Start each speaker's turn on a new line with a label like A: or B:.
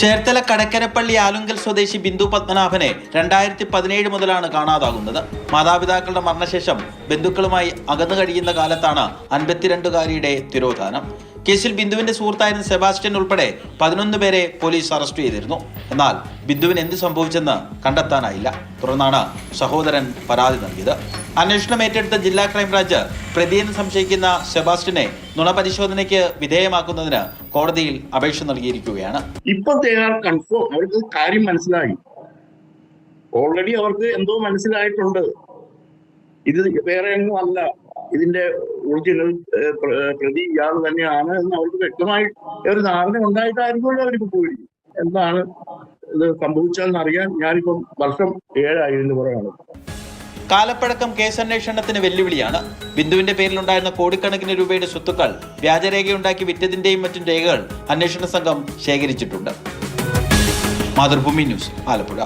A: ചേർത്തല കടക്കരപ്പള്ളി ആലുങ്കൽ സ്വദേശി ബിന്ദു പത്മനാഭനെ രണ്ടായിരത്തി പതിനേഴ് മുതലാണ് കാണാതാകുന്നത്. മാതാപിതാക്കളുടെ മരണശേഷം ബന്ധുക്കളുമായി അകന്നു കഴിയുന്ന കാലത്താണ് അൻപത്തിരണ്ടുകാരിയുടെ തിരോധാനം. കേസിൽ ബിന്ദുവിന്റെ സുഹൃത്തായിരുന്ന സെബാസ്റ്റ്യൻ ഉൾപ്പെടെ പതിനൊന്ന് പേരെ പോലീസ് അറസ്റ്റ് ചെയ്തിരുന്നു. എന്നാൽ ബിന്ദുവിന് എന്ത് സംഭവിച്ചെന്ന് കണ്ടെത്താനായില്ല. തുടർന്നാണ് സഹോദരൻ പരാതി നൽകിയത്. അന്വേഷണം ഏറ്റെടുത്ത ജില്ലാ ക്രൈംബ്രാഞ്ച് പ്രതിയെന്ന് സംശയിക്കുന്ന സെബാസ്റ്റ്യനെ നുണപരിശോധനയ്ക്ക് വിധേയമാക്കുന്നതിന് കോടതിയിൽ അപേക്ഷ നൽകിയിരിക്കുകയാണ്.
B: ഇപ്പൊ കൺഫേം അവർക്ക് കാര്യം മനസ്സിലായി. ഓൾറെഡി അവർക്ക് എന്തോ മനസ്സിലായിട്ടുണ്ട്. ഇത് വേറെ ഒന്നും അല്ല. ഇതിന്റെ ഒറിജിനൽ പ്രതി ഇയാൾ തന്നെയാണ് എന്ന് അവർക്ക് വ്യക്തമായി ഒരു ധാരണ ഉണ്ടായിട്ടായിരിക്കുമല്ലോ അവർക്ക് പോയി. എന്താണ് ഇത് സംഭവിച്ചതെന്ന് അറിയാൻ ഞാനിപ്പം വർഷം ഏഴായിരുന്നു പറയുന്നത്
A: കാലപ്പഴക്കം കേസന്വേഷണത്തിന് വെല്ലുവിളിയാണ്. ബിന്ദുവിന്റെ പേരിലുണ്ടായിരുന്ന കോടിക്കണക്കിന് രൂപയുടെ സ്വത്തുക്കൾ വ്യാജരേഖയുണ്ടാക്കി വിറ്റതിന്റെയും മറ്റും രേഖകൾ അന്വേഷണ സംഘം ശേഖരിച്ചിട്ടുണ്ട്. മാതൃഭൂമി ന്യൂസ് ആലപ്പുഴ.